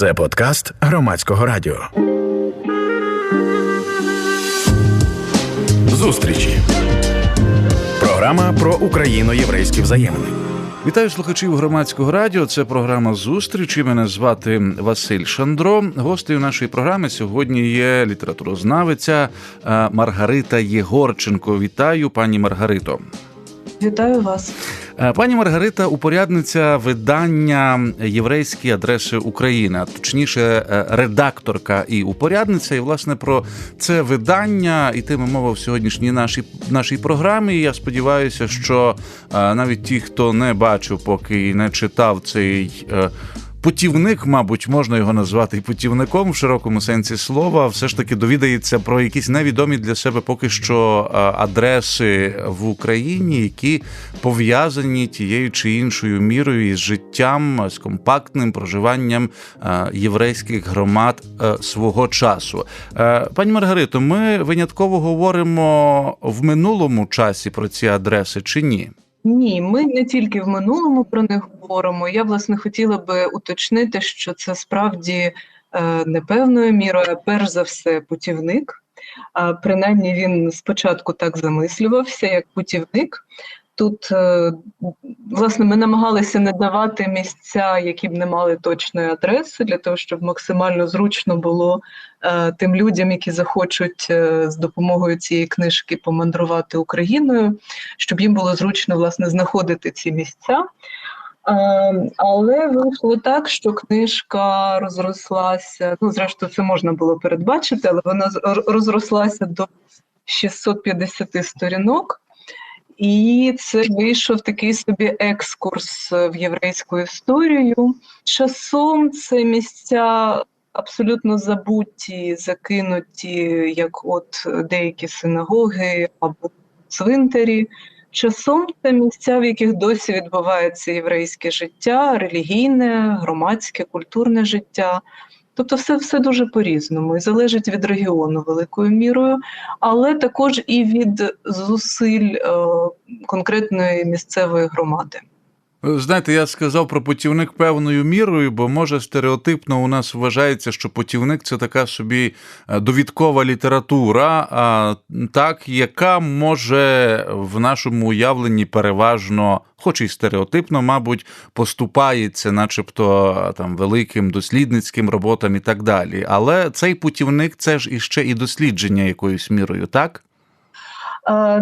Це подкаст громадського радіо. Зустрічі. Програма про україно-єврейські взаємини. Вітаю слухачів громадського радіо. Це програма зустрічі. Мене звати Василь Шандро. Гостею нашої програми сьогодні є літературознавиця е, Маргарита Єгорченко. Вітаю, пані Маргарито. Вітаю вас, пані Маргарита, упорядниця видання єврейські адреси України, а точніше, е, редакторка і упорядниця. І власне про це видання йтиме мова в сьогоднішній нашій нашій програмі. І Я сподіваюся, що е, навіть ті, хто не бачив, поки і не читав цей. Путівник, мабуть, можна його назвати і путівником в широкому сенсі слова, все ж таки довідається про якісь невідомі для себе поки що е, адреси в Україні, які пов'язані тією чи іншою мірою із життям, з компактним проживанням е, єврейських громад е, свого часу. Пані Маргарито, ми винятково говоримо в минулому часі про ці адреси чи ні? Ні, ми не тільки в минулому про них говоримо. Я власне хотіла би уточнити, що це справді е, не певною мірою, перш за все путівник. Принаймні він спочатку так замислювався, як путівник. Тут, е, власне, ми намагалися не давати місця, які б не мали точної адреси, для того, щоб максимально зручно було е, тим людям, які захочуть е, з допомогою цієї книжки помандрувати Україною, щоб їм було зручно власне знаходити ці місця. Але вийшло так, що книжка розрослася. Ну, зрештою, це можна було передбачити, але вона розрослася до 650 сторінок. І це вийшов такий собі екскурс в єврейську історію. Часом це місця абсолютно забуті, закинуті, як от деякі синагоги або цвинтарі. Часом це місця, в яких досі відбувається єврейське життя, релігійне, громадське, культурне життя. Тобто, все, все дуже по-різному і залежить від регіону великою мірою, але також і від зусиль е, конкретної місцевої громади. Знаєте, я сказав про путівник певною мірою, бо може стереотипно у нас вважається, що путівник це така собі е, довідкова література, а так, яка може в нашому уявленні переважно, хоч і стереотипно, мабуть, поступається, начебто там великим дослідницьким роботам і так далі. Але цей путівник це ж іще і дослідження якоюсь мірою, так?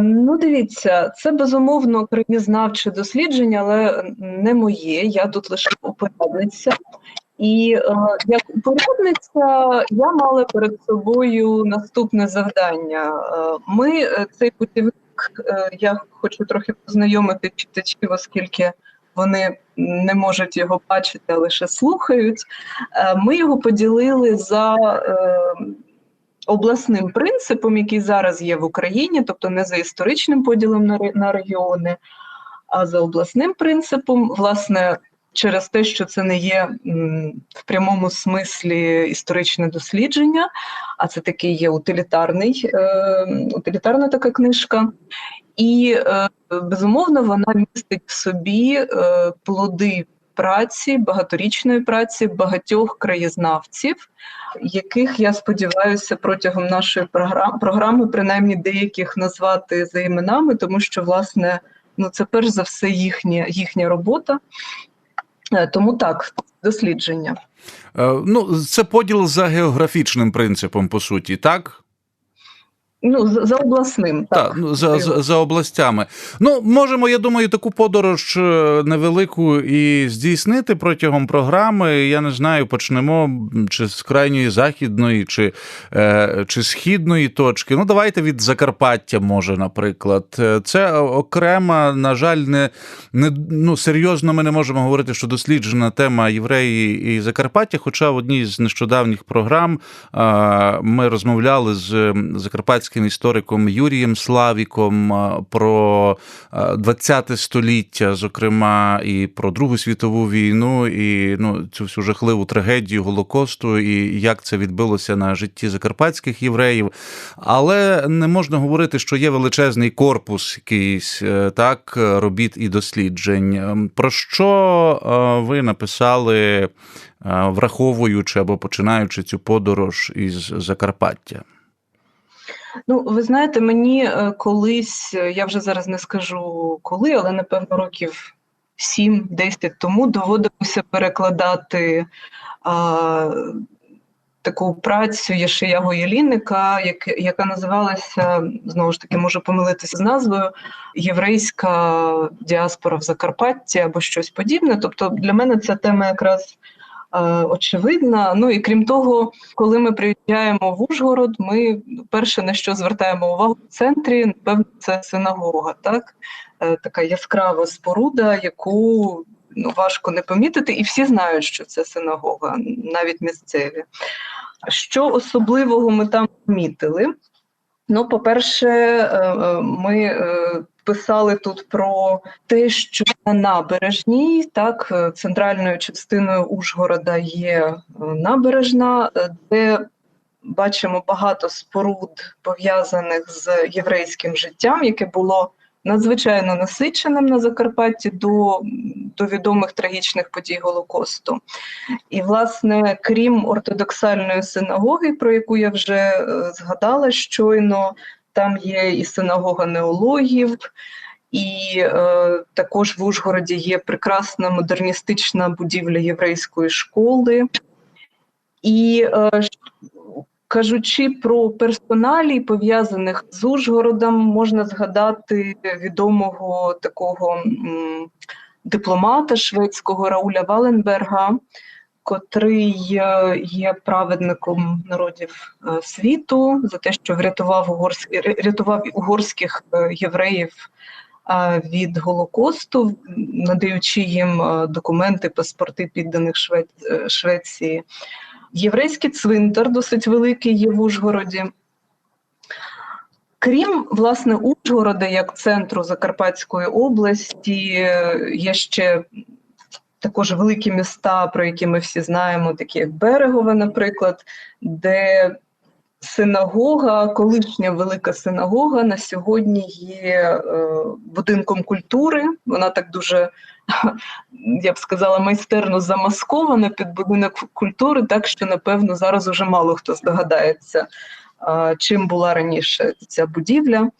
Ну, дивіться, це безумовно краєзнавче дослідження, але не моє. Я тут лише упорядниця. І е, як упорядниця я мала перед собою наступне завдання. Е, Ми е, цей путівник, я хочу трохи познайомити читачів, оскільки вони не можуть його бачити, а лише слухають. Ми його поділили за обласним принципом, який зараз є в Україні, тобто не за історичним поділом на, ре- регіони, а за обласним принципом, власне, через те, що це не є в прямому смислі історичне дослідження, а це такий є утилітарний, е, утилітарна така книжка. І е, безумовно вона містить в собі е, плоди праці, багаторічної праці багатьох краєзнавців, яких я сподіваюся протягом нашої програм- програми, принаймні деяких назвати за іменами, тому що власне ну це перш за все їхня, їхня робота. Е, Тому так, дослідження. Е, Ну, це поділ за географічним принципом, по суті, так? Ну, за, обласним, так. Так, ну, за, за, за областями. Ну, можемо, я думаю, таку подорож е, невелику і здійснити протягом програми. Я не знаю, почнемо чи з крайньої західної, чи, е, чи східної точки. Ну, давайте від Закарпаття, може, наприклад. Е, Це окрема, на жаль, не, не ну, серйозно ми не можемо говорити, що досліджена тема євреї і Закарпаття. Хоча в одній з нещодавніх програм е, ми розмовляли з м, закарпатським істориком Юрієм Славіком е, про ХХ століття, зокрема, і про Другу світову війну, і ну, цю всю жахливу трагедію Голокосту, і як це відбилося на житті закарпатських євреїв. Але не можна говорити, що є величезний корпус якийсь е, так робіт і досліджень. Ем, Про що е, ви написали, е, враховуючи або починаючи цю подорож із Закарпаття? Ну, ви знаєте, мені е, колись, е, я вже зараз не скажу коли, але напевно років 7-10 тому доводилося перекладати а, таку працю Єшиягу Єлінника, як, яка називалася, знову ж таки, можу помилитися з назвою Єврейська діаспора в Закарпатті або щось подібне. Тобто для мене ця тема якраз очевидна. Ну і крім того, коли ми приїжджаємо в Ужгород, ми перше на що звертаємо увагу в центрі, напевно, це синагога, так? Е, така яскрава споруда, яку ну, важко не помітити, і всі знають, що це синагога, навіть місцеві. Що особливого ми там помітили? Ну, по-перше, е, е, ми е, писали тут про те, що на набережній, так, е, центральною частиною Ужгорода є е, набережна, е, де бачимо багато споруд пов'язаних з єврейським життям, яке було надзвичайно насиченим на Закарпатті до, до відомих трагічних подій Голокосту. І, власне, крім ортодоксальної синагоги, про яку я вже згадала щойно, там є і синагога неологів, і е, також в Ужгороді є прекрасна модерністична будівля єврейської школи. І е, кажучи про персоналі, пов'язаних з Ужгородом, можна згадати відомого такого м, дипломата шведського Рауля Валенберга, котрий е, є праведником народів е, світу за те, що врятував угорськ... рятував угорських е, євреїв від Голокосту, надаючи їм документи, паспорти підданих Швеції. Єврейський цвинтар досить великий є в Ужгороді. Крім власне Ужгорода як центру Закарпатської області, є ще також великі міста, про які ми всі знаємо, такі як Берегове, наприклад, де синагога, колишня велика синагога на сьогодні є е, будинком культури. Вона так дуже, я б сказала, майстерно замаскована під будинок культури, так що, напевно, зараз уже мало хто здогадається, чим була раніше ця будівля.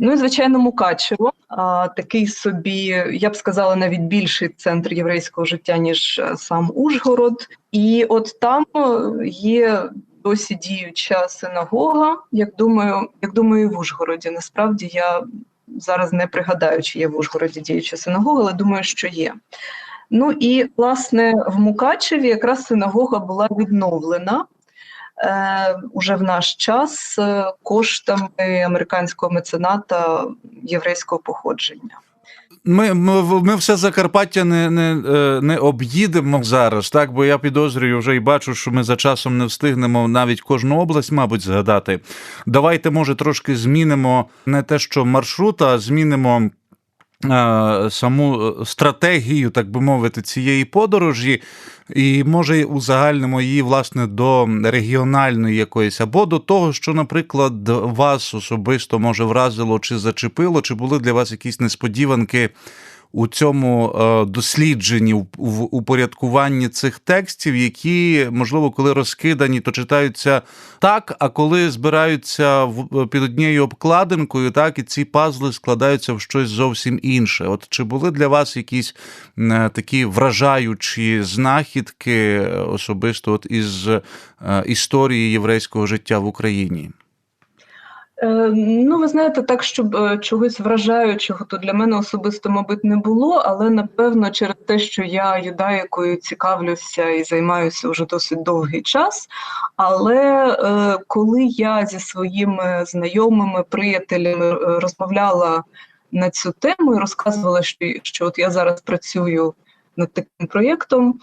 Ну і звичайно, Мукачево, такий собі, я б сказала, навіть більший центр єврейського життя, ніж е, сам Ужгород. І от там е, є досі діюча синагога. Як думаю, як думаю, в Ужгороді. Насправді я зараз не пригадаю, чи є в Ужгороді діюча синагога, але думаю, що є. Ну і власне в Мукачеві якраз синагога була відновлена уже в наш час е, коштами американського мецената єврейського походження. Ми, ми, ми все Закарпаття не, не, е, не об'їдемо зараз, так? Бо я підозрюю вже і бачу, що ми за часом не встигнемо навіть кожну область, мабуть, згадати. Давайте, може, трошки змінимо не те, що маршрут, а змінимо. Е, Саму стратегію, так би мовити, цієї подорожі, і може узагальнимо її власне до регіональної якоїсь, або до того, що, наприклад, вас особисто може вразило чи зачепило, чи були для вас якісь несподіванки у цьому е, дослідженні, в- упорядкуванні цих текстів, які, можливо, коли розкидані, то читаються так, а коли збираються в, під однією обкладинкою, так, і ці пазли складаються в щось зовсім інше. От чи були для вас якісь е, такі вражаючі знахідки е, особисто от із е, історії єврейського життя в Україні? Е, Ну, ви знаєте, так, щоб е, чогось вражаючого, то для мене особисто, мабуть, не було, але напевно через те, що я юдаїкою цікавлюся і займаюся вже досить довгий час. Але е, коли я зі своїми знайомими, приятелями розмовляла на цю тему і розказувала, що, що от я зараз працюю над таким проєктом,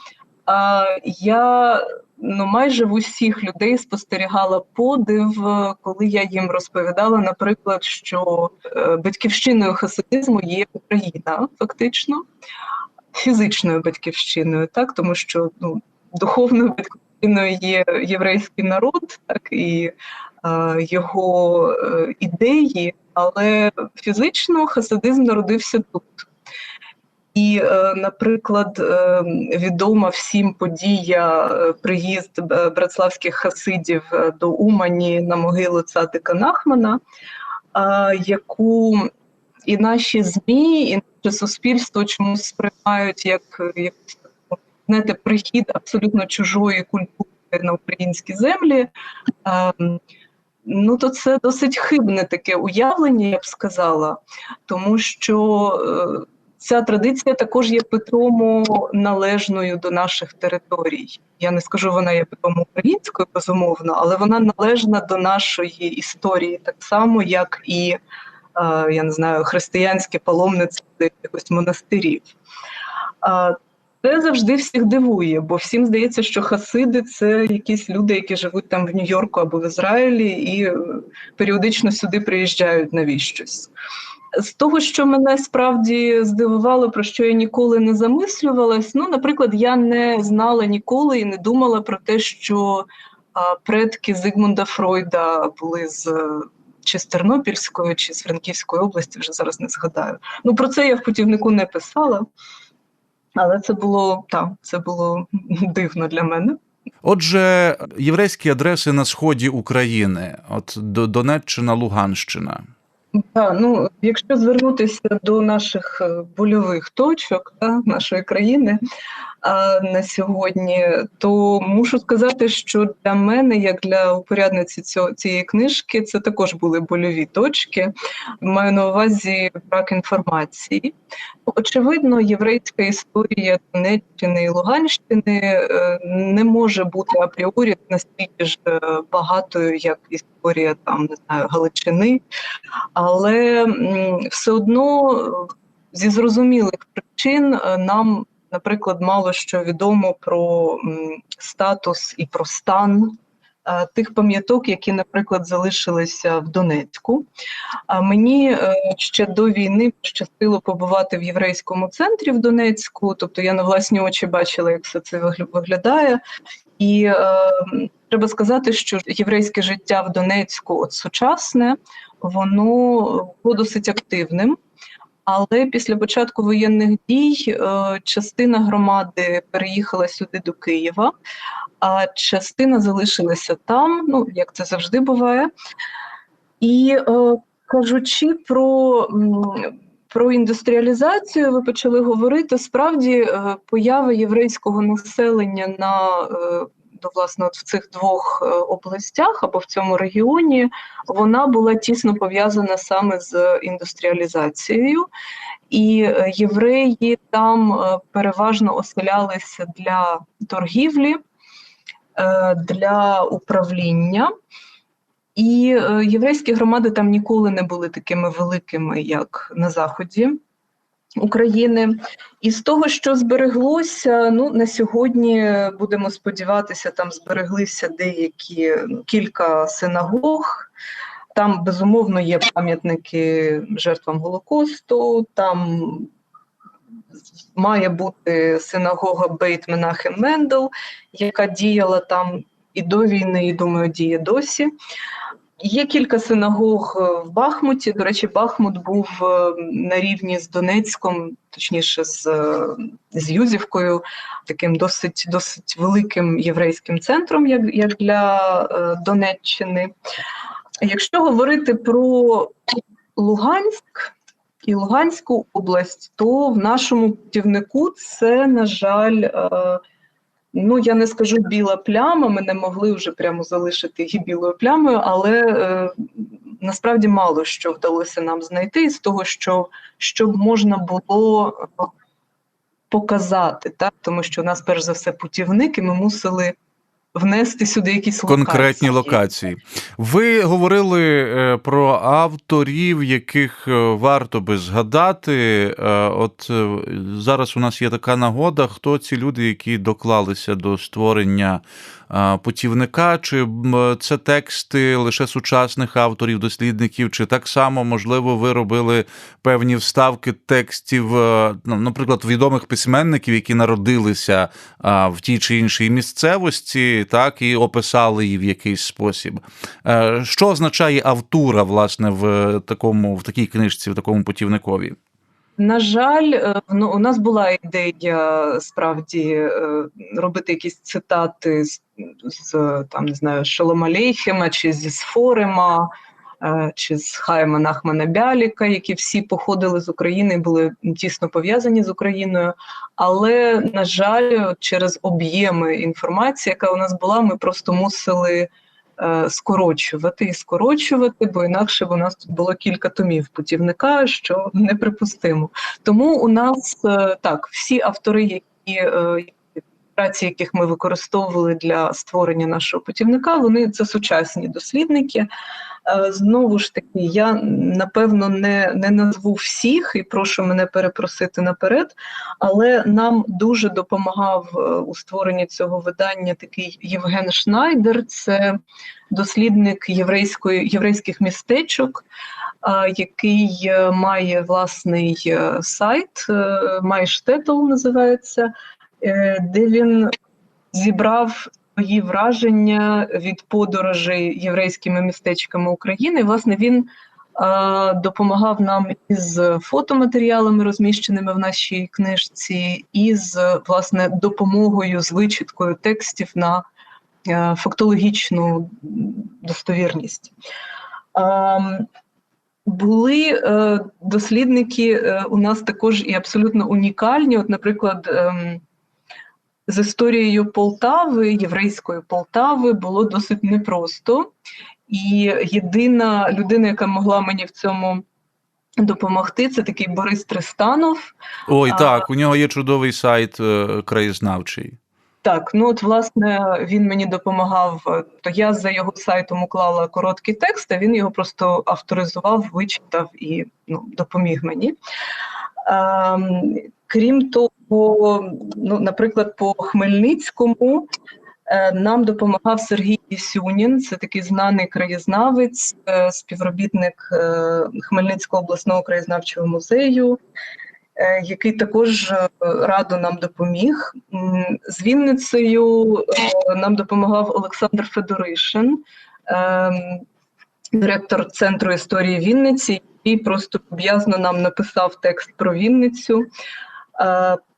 я ну, майже в усіх людей спостерігала подив, коли я їм розповідала, наприклад, що е, батьківщиною хасидизму є Україна, фактично, фізичною батьківщиною, так, тому що ну, духовною батьківщиною є єврейський народ, так? І е, його е, ідеї, але фізично хасидизм народився тут. І, е, наприклад, е, відома всім подія е, приїзд братславських хасидів до Умані на могилу цадика Нахмана, яку і наші ЗМІ, і наше суспільство чомусь сприймають як, як знаєте, прихід абсолютно чужої культури на українські землі. Ну, то це досить хибне таке уявлення, я б сказала, тому що ця традиція також є питомо належною до наших територій. Я не скажу, вона є питомо українською, безумовно, але вона належна до нашої історії, так само, як і е, я не знаю, християнське паломництво до якихось монастирів. Е, це завжди всіх дивує, бо всім здається, що хасиди це якісь люди, які живуть там в Нью-Йорку або в Ізраїлі, і е, періодично сюди приїжджають навіщось. З того, що мене справді здивувало, про що я ніколи не замислювалась, ну, наприклад, я не знала ніколи і не думала про те, що предки Зигмунда Фройда були з е, чи з Тернопільської, чи з Франківської області, вже зараз не згадаю. Ну про це я в путівнику не писала, але це було так, це було дивно для мене. Отже, єврейські адреси на сході України, от Донеччина, Луганщина. Так, ну якщо звернутися до наших е, больових точок да, нашої країни на сьогодні, то мушу сказати, що для мене, як для упорядниці цієї книжки, це також були больові точки. Маю на увазі брак інформації. Очевидно, єврейська історія Донеччини і Луганщини е, не може бути апріорі настільки ж е, багатою, як історія там не знаю Галичини але все одно е, зі зрозумілих причин нам, наприклад, мало що відомо про статус і про стан. е, Тих пам'яток, які, наприклад, залишилися в Донецьку. А мені е, ще до війни пощастило побувати в єврейському центрі в Донецьку. Тобто я на власні очі бачила, як все це вигля- виглядає. І е, треба сказати, що єврейське життя в Донецьку, от сучасне, воно було досить активним. Але після початку воєнних дій е, частина громади переїхала сюди до Києва, а частина залишилася там, ну як це завжди буває. І е, кажучи про, про індустріалізацію, ви почали говорити. Справді, е, поява єврейського населення на е, власне от в цих двох е, областях або в цьому регіоні, вона була тісно пов'язана саме з індустріалізацією, і е, євреї там е, переважно оселялися для торгівлі, для управління. І єврейські громади там ніколи не були такими великими, як на заході України. І з того, що збереглося, ну на сьогодні будемо сподіватися, там збереглися деякі ну, кілька синагог. Там безумовно є пам'ятники жертвам Голокосту. Там має бути синагога Бейт Менахем Мендел, яка діяла там і до війни, і думаю, діє досі. Є кілька синагог е, в Бахмуті. До речі, Бахмут був е, на рівні з Донецьком, точніше, з, е, з Юзівкою, таким досить досить великим єврейським центром, як, як для Донеччини. Якщо говорити про Луганськ і Луганську область, то в нашому путівнику це, на жаль, Ну, я не скажу біла пляма, ми не могли вже прямо залишити її білою плямою, але е, насправді мало що вдалося нам знайти з того, що щоб можна було показати, так? тому що у нас перш за все путівник, і ми мусили внести сюди якісь конкретні локації. локації. Ви говорили е, про авторів, яких е, варто би згадати. Е, От зараз у нас є така нагода, хто ці люди, які доклалися до створення путівника, чи це тексти лише сучасних авторів, дослідників, чи так само, можливо, ви робили певні вставки текстів, ну, наприклад, відомих письменників, які народилися в тій чи іншій місцевості, так і описали її в якийсь спосіб. Е, Що означає автура, власне, в такому в такій книжці, в такому путівникові? На жаль, е, ну, у нас була ідея справді е, робити якісь цитати з, з там, не знаю, Шоломалейхема чи зі Сфорема, е, чи з Хайма Нахмана Бяліка, які всі походили з України були тісно пов'язані з Україною. Але, на жаль, через об'єми інформації, яка у нас була, ми просто мусили. е, Скорочувати і скорочувати, бо інакше б у нас тут було кілька томів путівника, що неприпустимо. Тому у нас е, так, всі автори, які е, праці, яких ми використовували для створення нашого путівника, вони це сучасні дослідники. Е, Знову ж таки, я напевно не, не назву всіх і прошу мене перепросити наперед, але нам дуже допомагав е, у створенні цього видання такий Євген Шнайдер, це дослідник єврейської, єврейських містечок, який е, має власний сайт, Майштетл називається, де він зібрав свої враження від подорожей єврейськими містечками України. Власне, він а, допомагав нам із фотоматеріалами, розміщеними в нашій книжці, і з власне допомогою з вичіткою текстів на е, фактологічну достовірність. А, були е, дослідники е, у нас також і абсолютно унікальні. От, наприклад, ем, з історією Полтави, єврейської Полтави, було досить непросто. І єдина людина, яка могла мені в цьому допомогти, це такий Борис Тристанов. Ой, А- так, у нього є чудовий сайт е, краєзнавчий. Так, ну от власне він мені допомагав. То я за його сайтом уклала короткий текст, а він його просто авторизував, вичитав і ну, допоміг мені. Крім того, ну, наприклад, по Хмельницькому е, нам допомагав Сергій Єсюнін, це такий знаний краєзнавець, е, співробітник е, Хмельницького обласного краєзнавчого музею який також радо нам допоміг. З Вінницею нам допомагав Олександр Федоришин, ем, директор Центру історії Вінниці, який просто люб'язно нам написав текст про Вінницю,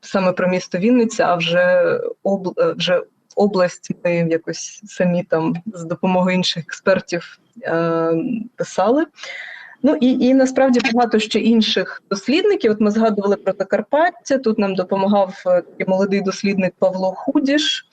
саме про місто Вінниця, а вже, об, е, вже область ми якось самі там з допомогою інших експертів е, писали. Ну і, і насправді багато ще інших дослідників. От ми згадували про Закарпаття. Тут нам допомагав е, такий молодий дослідник Павло Худіш,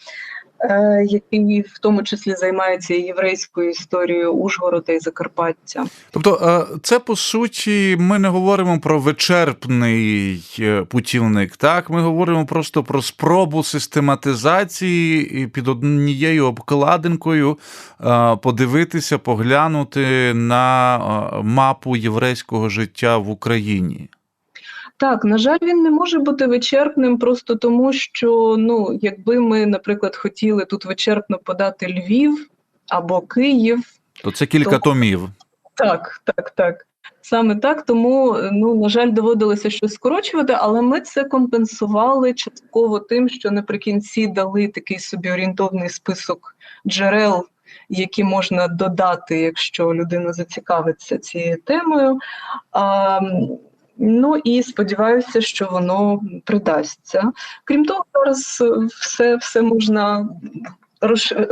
який в тому числі займається єврейською історією Ужгорода і Закарпаття. Тобто, е, це по суті, ми не говоримо про вичерпний е, путівник. Так, ми говоримо просто про спробу систематизації під однією обкладинкою е, подивитися, поглянути на е, мапу єврейського життя в Україні. Так, на жаль, він не може бути вичерпним просто тому, що ну, якби ми, наприклад, хотіли тут вичерпно подати Львів або Київ, То це кілька То- томів. Так, так, так. Саме так, тому, ну, на жаль, доводилося щось скорочувати, але ми це компенсували частково тим, що наприкінці дали такий собі орієнтовний список джерел, які можна додати, якщо людина зацікавиться цією темою. А, ну і сподіваюся, що воно придасться. Крім того, зараз все, все можна,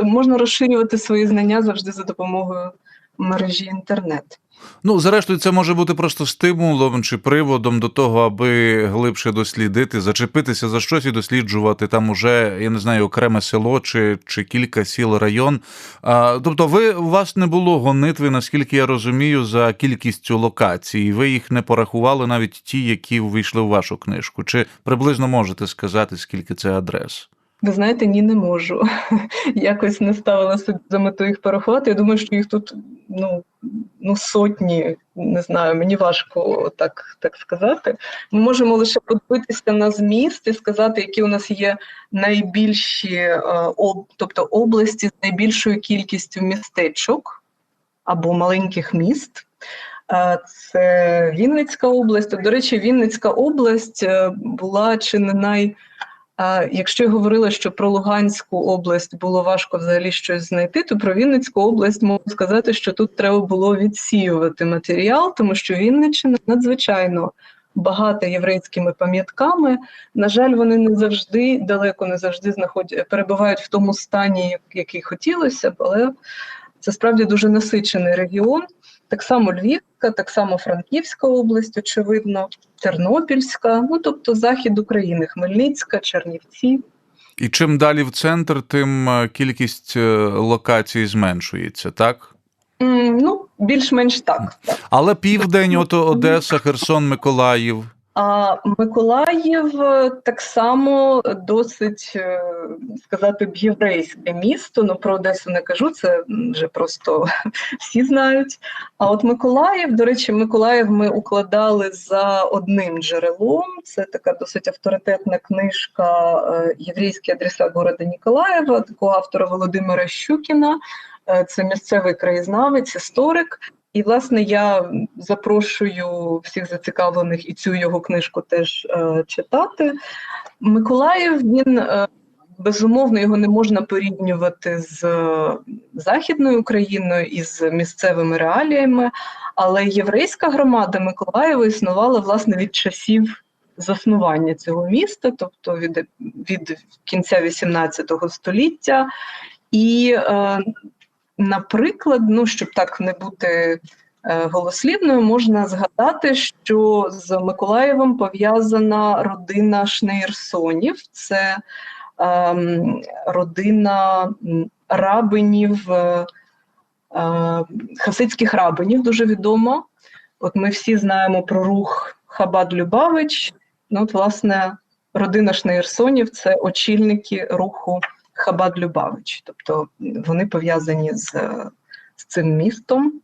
можна розширювати свої знання завжди за допомогою мережі інтернет. Ну, зрештою, це може бути просто стимулом чи приводом до того, аби глибше дослідити, зачепитися за щось і досліджувати там уже, я не знаю, окреме село чи, чи кілька сіл район. А, тобто, ви у вас не було гонитви, наскільки я розумію, за кількістю локацій. Ви їх не порахували навіть ті, які ввійшли в вашу книжку. Чи приблизно можете сказати, скільки це адрес? Ви знаєте, ні, не можу. Якось не ставила собі за мету їх порахувати. Я думаю, що їх тут ну, ну сотні, не знаю, мені важко так, так сказати. Ми можемо лише подивитися на зміст і сказати, які у нас є найбільші, е, об, тобто області з найбільшою кількістю містечок або маленьких міст. Е, Це Вінницька область. До речі, Вінницька область е, була чи не най. Якщо я говорила, що про Луганську область було важко взагалі щось знайти, то про Вінницьку область можу сказати, що тут треба було відсіювати матеріал, тому що Вінниччина надзвичайно багата єврейськими пам'ятками. На жаль, вони не завжди далеко не завжди знаходять перебувають в тому стані, як- який хотілося але це справді дуже насичений регіон. Так само Львівська, так само Франківська область, очевидно, Тернопільська, ну тобто захід України, Хмельницька, Чернівці. І чим далі в центр, тим е, кількість е, локацій зменшується, так? Ну, більш-менш так. так. Але південь, ото Одеса, Херсон, Миколаїв. А Миколаїв е, так само досить е, сказати б єврейське місто. Ну про Одесу не кажу, це вже просто всі знають. А от Миколаїв, до речі, Миколаїв ми укладали за одним джерелом. Це така досить авторитетна книжка е, Єврейські адреса города Ніколаєва, такого автора Володимира Щукіна. Це місцевий краєзнавець, історик. І, власне, я запрошую всіх зацікавлених і цю його книжку теж е, читати. Миколаїв він е, безумовно його не можна порівнювати з е, Західною Україною і з місцевими реаліями, але єврейська громада Миколаєва існувала власне від часів заснування цього міста, тобто від, від кінця XVIII століття. І е, Наприклад, ну щоб так не бути е, голослівною, можна згадати, що з Миколаєвом пов'язана родина Шнейрсонів. Це ем, родина рабинів, е, е, хасидських рабинів, дуже відома. От ми всі знаємо про рух Хабад Любавич. Ну, от, власне, родина Шнейрсонів це очільники руху Хабад Любавич, тобто вони пов'язані з, з цим містом.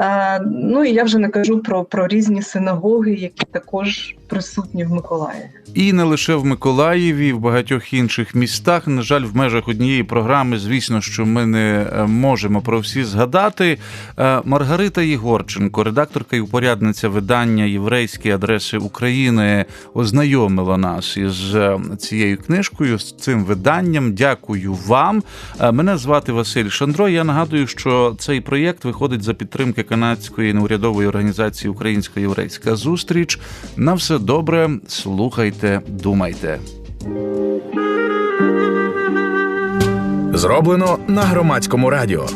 Е, ну і я вже не кажу про, про різні синагоги, які також присутні в Миколаєві. І не лише в Миколаєві, в багатьох інших містах. На жаль, в межах однієї програми, звісно, що ми не е, можемо про всі згадати. Е, Маргарита Єгорченко, редакторка і упорядниця видання Єврейські адреси України, ознайомила нас із е, цією книжкою, з цим виданням. Дякую вам. Мене звати Василь Шандро. Я нагадую, що цей проєкт виходить за підтримки канадської неурядової організації Українська єврейська зустріч. На все добре, слухайте, думайте. Зроблено на громадському радіо.